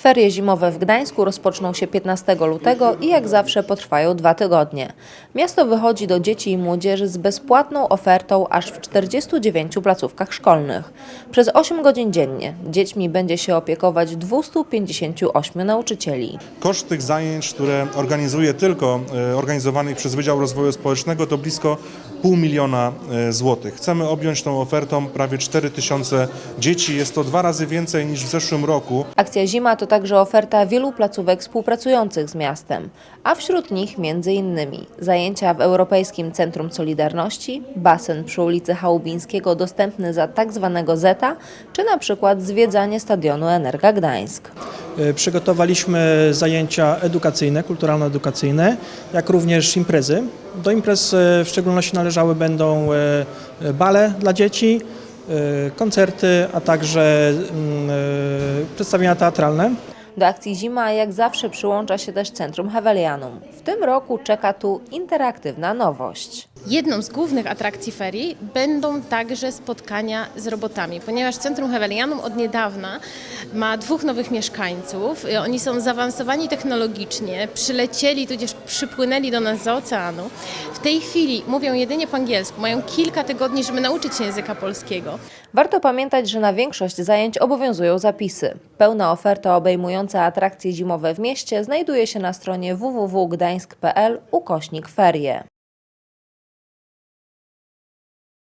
Ferie zimowe w Gdańsku rozpoczną się 15 lutego i jak zawsze potrwają dwa tygodnie. Miasto wychodzi do dzieci i młodzieży z bezpłatną ofertą aż w 49 placówkach szkolnych. Przez 8 godzin dziennie dziećmi będzie się opiekować 258 nauczycieli. Koszt tych zajęć, które organizuje tylko e, organizowanych przez Wydział Rozwoju Społecznego to blisko pół miliona e, złotych. Chcemy objąć tą ofertą prawie 4 tysiące dzieci. Jest to dwa razy więcej niż w zeszłym roku. Akcja Zima to także oferta wielu placówek współpracujących z miastem, a wśród nich innymi zajęcia w Europejskim Centrum Solidarności, basen przy ulicy Chałubińskiego dostępny za tak zwanego Zeta, czy na przykład zwiedzanie stadionu Energa Gdańsk. E, Przygotowaliśmy zajęcia edukacyjne, kulturalno-edukacyjne, jak również imprezy. Do imprez e, w szczególności należały będą e, bale dla dzieci, koncerty, a także e, przedstawienia teatralne. Do akcji Zima jak zawsze przyłącza się też Centrum Hewelianum. W tym roku czeka tu interaktywna nowość. Jedną z głównych atrakcji ferii będą także spotkania z robotami, ponieważ Centrum Hewelianum od niedawna ma dwóch nowych mieszkańców. Oni są zaawansowani technologicznie, przylecieli tudzież przypłynęli do nas z oceanu. W tej chwili mówią jedynie po angielsku, mają kilka tygodni, żeby nauczyć się języka polskiego. Warto pamiętać, że na większość zajęć obowiązują zapisy. Pełna oferta obejmująca atrakcje zimowe w mieście znajduje się na stronie www.gdańsk.pl ukośnik ferie.